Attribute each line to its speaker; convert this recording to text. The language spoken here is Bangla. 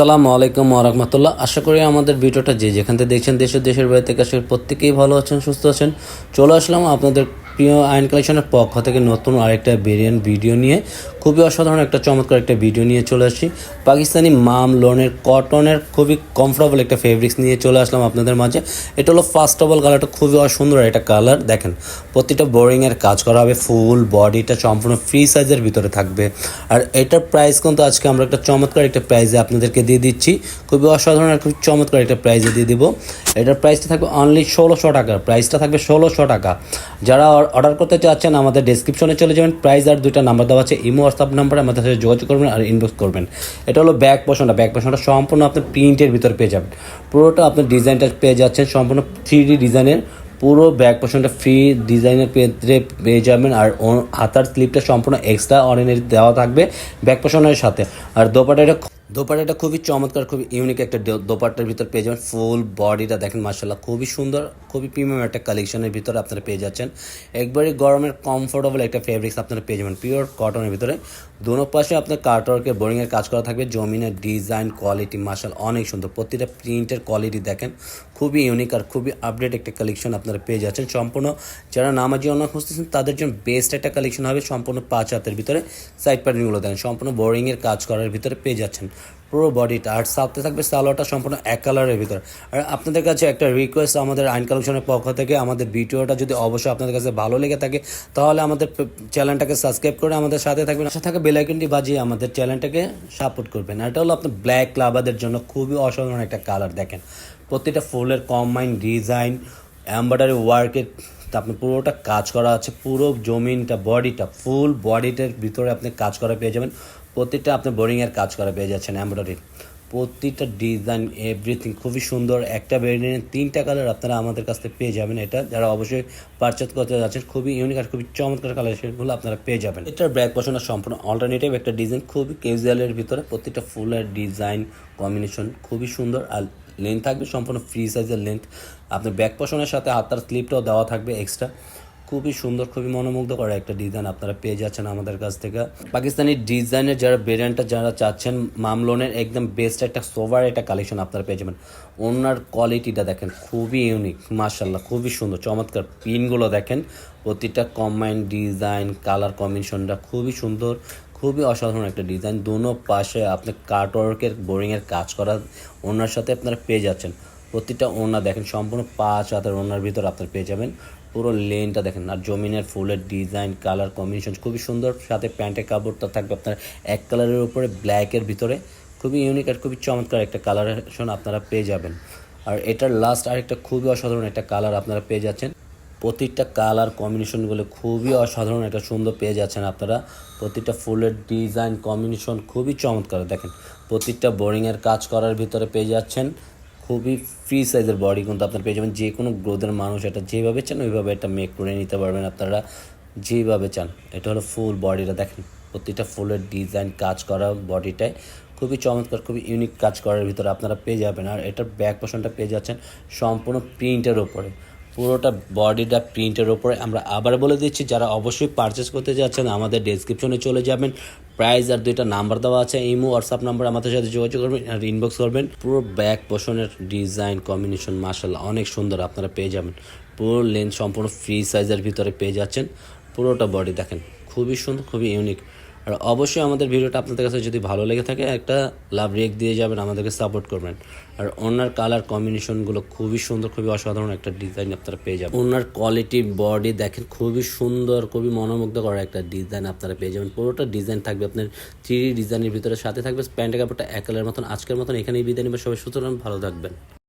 Speaker 1: আসসালামু আলাইকুম ওরহমতুল্লাহ আশা করি আমাদের ভিডিওটা যে যেখান থেকে দেখছেন দেশ দেশের বাইরে থেকে আসলে প্রত্যেকেই ভালো আছেন, সুস্থ আছেন। চলে আসলাম আপনাদের প্রিয় আইন কালেকশনের পক্ষ থেকে নতুন আরেকটা ভেরিয়েন্ট ভিডিও নিয়ে। খুবই অসাধারণ একটা চমৎকার একটা ভিডিও নিয়ে চলে আসছি। পাকিস্তানি মাম লোনের কটনের খুবই কমফোর্টেবল একটা ফেব্রিক্স নিয়ে চলে আসলাম আপনাদের মাঝে। এটা হলো ফার্স্ট অফ অল কালারটা খুবই অসুন্দর একটা কালার দেখেন, প্রতিটা বোরিংয়ের কাজ করা হবে, ফুল বডিটা সম্পূর্ণ ফ্রি সাইজের ভিতরে থাকবে। আর এটার প্রাইস কিন্তু আজকে আমরা একটা চমৎকার একটা প্রাইজে আপনাদেরকে দিয়ে দিচ্ছি। খুবই অসাধারণ আর খুব চমৎকার একটা প্রাইজে দিয়ে দিব। এটার প্রাইসটা থাকবে অনলি ষোলোশো টাকা প্রাইসটা থাকবে ষোলোশো টাকা। যারা অর্ডার করতে চাচ্ছেন, আমাদের ডেসক্রিপশনে চলে যাবেন। প্রাইস আর দুইটা নাম্বার দেওয়া আছে, ইমো হোয়াটসঅ্যাপ নাম্বারে আমাদের সাথে যোগাযোগ করবেন আর ইনবক্স করবেন। এটা হলো ব্যাক পোষণটা ব্যাক পোষণটা সম্পূর্ণ আপনি প্রিন্টের ভিতরে পেয়ে যাবেন। পুরোটা আপনার ডিজাইনটা পেয়ে যাচ্ছেন। সম্পূর্ণ থ্রি ডি ডিজাইনের পুরো ব্যাক পোর্শনটা ফ্রি ডিজাইনের পেয়ে পেয়ে যাবেন। আর হাতার স্লিপটা সম্পূর্ণ এক্সট্রা অর্ডিনারি দেওয়া থাকবে ব্যাক পোর্শনের সাথে। আর দোপাটাটা দোপাটাটা খুবই চমৎকার, খুবই ইউনিক একটা দোপাট্টার ভিতর পেয়ে যাবেন ফুল বডিটা দেখেন মার্শাল্লাহ খুবই সুন্দর, খুবই প্রিমিয়াম একটা কালেকশনের ভিতরে আপনারা পেয়ে যাচ্ছেন। একবারই গরমের কমফোর্টেবল একটা ফেব্রিক্স আপনারা পেয়ে যাবেন পিওর কটনের ভিতরে। দোনো পাশে আপনার কার্টওয়ার্কের বোরিংয়ের কাজ করা থাকবে, জমিনের ডিজাইন কোয়ালিটি মার্শাল অনেক সুন্দর। প্রতিটা প্রিন্টের কোয়ালিটি দেখেন, খুবই ইউনিক আর খুবই আপডেট একটা কালেকশন আপনারা পেয়ে যাচ্ছেন। সম্পূর্ণ যারা নামাজি অন্য খুঁজতেছেন, তাদের জন্য বেস্ট একটা কালেকশন হবে সম্পূর্ণ পাঁচ হাতের ভিতরে। সাইড প্যাটার্নগুলো দেখেন, সম্পূর্ণ বোরিংয়ের কাজ করার ভিতরে পেয়ে যাচ্ছেন। পুরো বডিটা, আর সাথে থাকবে সালোয়ারটা সম্পূর্ণ এক কালারের ভিতরে। আর আপনাদের কাছে একটা রিকোয়েস্ট আমাদের আইন কালেকশনের পক্ষ থেকে, আমাদের ভিডিওটা যদি অবশ্যই আপনাদের কাছে ভালো লেগে থাকে, তাহলে আমাদের চ্যানেলটাকে সাবস্ক্রাইব করে আমাদের সাথে থাকবেন। সাথে থাকা বেলাইকনটি বাজিয়ে আমাদের চ্যানেলটাকে সাপোর্ট করবেন। আর এটা হলো আপনার ব্ল্যাক লাভাদের জন্য খুবই অসাধারণ একটা কালার দেখেন। প্রতিটা ফুলের কম্বাইন ডিজাইন এম্বয়ডারি ওয়ার্কের আপনি পুরোটা কাজ করা আছে, পুরো জমিনটা বডিটা ফুল বডিটার ভিতরে আপনি কাজ করা পেয়ে যাবেন। প্রতিটা আপনি বোরিংয়ের কাজ করা পেয়ে যাচ্ছেন এমব্রয়ডারি। প্রতিটা ডিজাইন এভরিথিং খুবই সুন্দর। একটা বেরিয়ে তিনটা কালার আপনারা আমাদের কাছ থেকে পেয়ে যাবেন এটা। যারা অবশ্যই পারচেজ করতে যাচ্ছেন, খুবই ইউনিক আর খুবই চমৎকার কালেকশনগুলো আপনারা পেয়ে যাবেন। এটার ব্যাক পছন্দ সম্পূর্ণ অল্টারনেটিভ একটা ডিজাইন খুবই ক্যাজুয়ালের ভিতরে। প্রতিটা ফুলের ডিজাইন কম্বিনেশন খুবই সুন্দর আর লেন্থ থাকবে সম্পূর্ণ ফ্রি সাইজের লেন্থ আপনার ব্যাক পশনের সাথে হাতার স্লিপটাও দেওয়া থাকবে এক্সট্রা খুবই সুন্দর, খুবই মনোমুগ্ধ করা একটা ডিজাইন আপনারা পেয়ে যাচ্ছেন আমাদের কাছ থেকে। পাকিস্তানি ডিজাইনের যারা ভেরিয়েন্টটা যারা চাচ্ছেন, মামলোনের একদম বেস্ট একটা সোভার একটা কালেকশন আপনারা পেয়ে যাবেন। ওনার কোয়ালিটিটা দেখেন, খুবই ইউনিক মার্শাল্লাহ খুবই সুন্দর, চমৎকার। পিনগুলো দেখেন, প্রতিটা কম্বাইন ডিজাইন কালার কম্বিনেশনটা খুবই সুন্দর, খুবই অসাধারণ একটা ডিজাইন দোনো পাশে আপনি কার্টওয়ার্কের বোরিংয়ের কাজ করা ওনার সাথে আপনারা পেয়ে যাচ্ছেন। প্রতিটা ওনা দেখেন, সম্পূর্ণ পাঁচ হাতের ওনার ভিতর আপনারা পেয়ে যাবেন। পুরো লেনটা দেখেন। আর জমিনের ফুলের ডিজাইন, কালার কম্বিনেশন খুবই সুন্দর। সাথে প্যান্টের কাপড়টা থাকবে আপনার এক কালারের উপরে ব্ল্যাকের ভিতরে। খুবই ইউনিক আর খুবই চমৎকার একটা কালারেশন আপনারা পেয়ে যাবেন। আর এটার লাস্ট আরেকটা খুবই অসাধারণ একটা কালার আপনারা পেয়ে যাচ্ছেন। প্রতিটা কালার কম্বিনেশনগুলো খুবই অসাধারণ একটা সুন্দর পেয়ে যাচ্ছেন আপনারা। প্রতিটা ফুলের ডিজাইন কম্বিনেশন খুবই চমৎকার, দেখেন। প্রতিটা বোরিংয়ের কাজ করার ভিতরে পেয়ে যাচ্ছেন। খুবই ফ্রি সাইজের বডি কিন্তু আপনার পেয়ে যাবেন। যে কোনো গ্রোথের মানুষ এটা যেভাবে চান, ওইভাবে এটা মেক করে নিতে পারবেন আপনারা যেভাবে চান। এটা হলো ফুল বডিটা দেখেন, প্রতিটা ফুলের ডিজাইন কাজ করা বডিটায় খুবই চমৎকার, খুবই ইউনিক কাজ করার ভিতরে আপনারা পেয়ে যাবেন। আর এটার ব্যাক পোশনটা পেয়ে যাচ্ছেন সম্পূর্ণ প্রিন্টের ওপরে পুরোটা বডিটা প্রিন্টের ওপরে আমরা আবার বলে দিচ্ছি, যারা অবশ্যই পারচেস করতে যাচ্ছেন, আমাদের ডেসক্রিপশনে চলে যাবেন। প্রাইস আর দুইটা নাম্বার দেওয়া আছে, ইমো হোয়াটসঅ্যাপ নাম্বার আমাদের সাথে যোগাযোগ করবেন আর ইনবক্স করবেন। পুরো ব্যাক পোর্শনের ডিজাইন কম্বিনেশন মার্শাল্লাহ অনেক সুন্দর আপনারা পেয়ে যাবেন। পুরো লেন্থ সম্পূর্ণ ফ্রি সাইজের ভিতরে পেয়ে যাচ্ছেন। পুরোটা বডি দেখেন, খুবই সুন্দর, খুবই ইউনিক আর অবশ্যই আমাদের ভিডিওটা আপনাদের কাছে যদি ভালো লেগে থাকে, একটা লাভ রেক দিয়ে যাবেন, আমাদেরকে সাপোর্ট করবেন। আর ওনার কালার কম্বিনেশনগুলো খুবই সুন্দর, খুবই অসাধারণ একটা ডিজাইন আপনারা পেয়ে যাবেন। ওনার কোয়ালিটি বডি দেখেন, খুবই সুন্দর, খুবই মনোমুগ্ধ করা একটা ডিজাইন আপনারা পেয়ে যাবেন। পুরোটা ডিজাইন থাকবে আপনার থ্রি ডিজাইনের ভিতরে, সাথে থাকবে প্যান্টের কাপড়টা এক মতন। আজকের মতন এখানেই বিদায় নেবে। সবাই সুতরাং ভালো থাকবেন।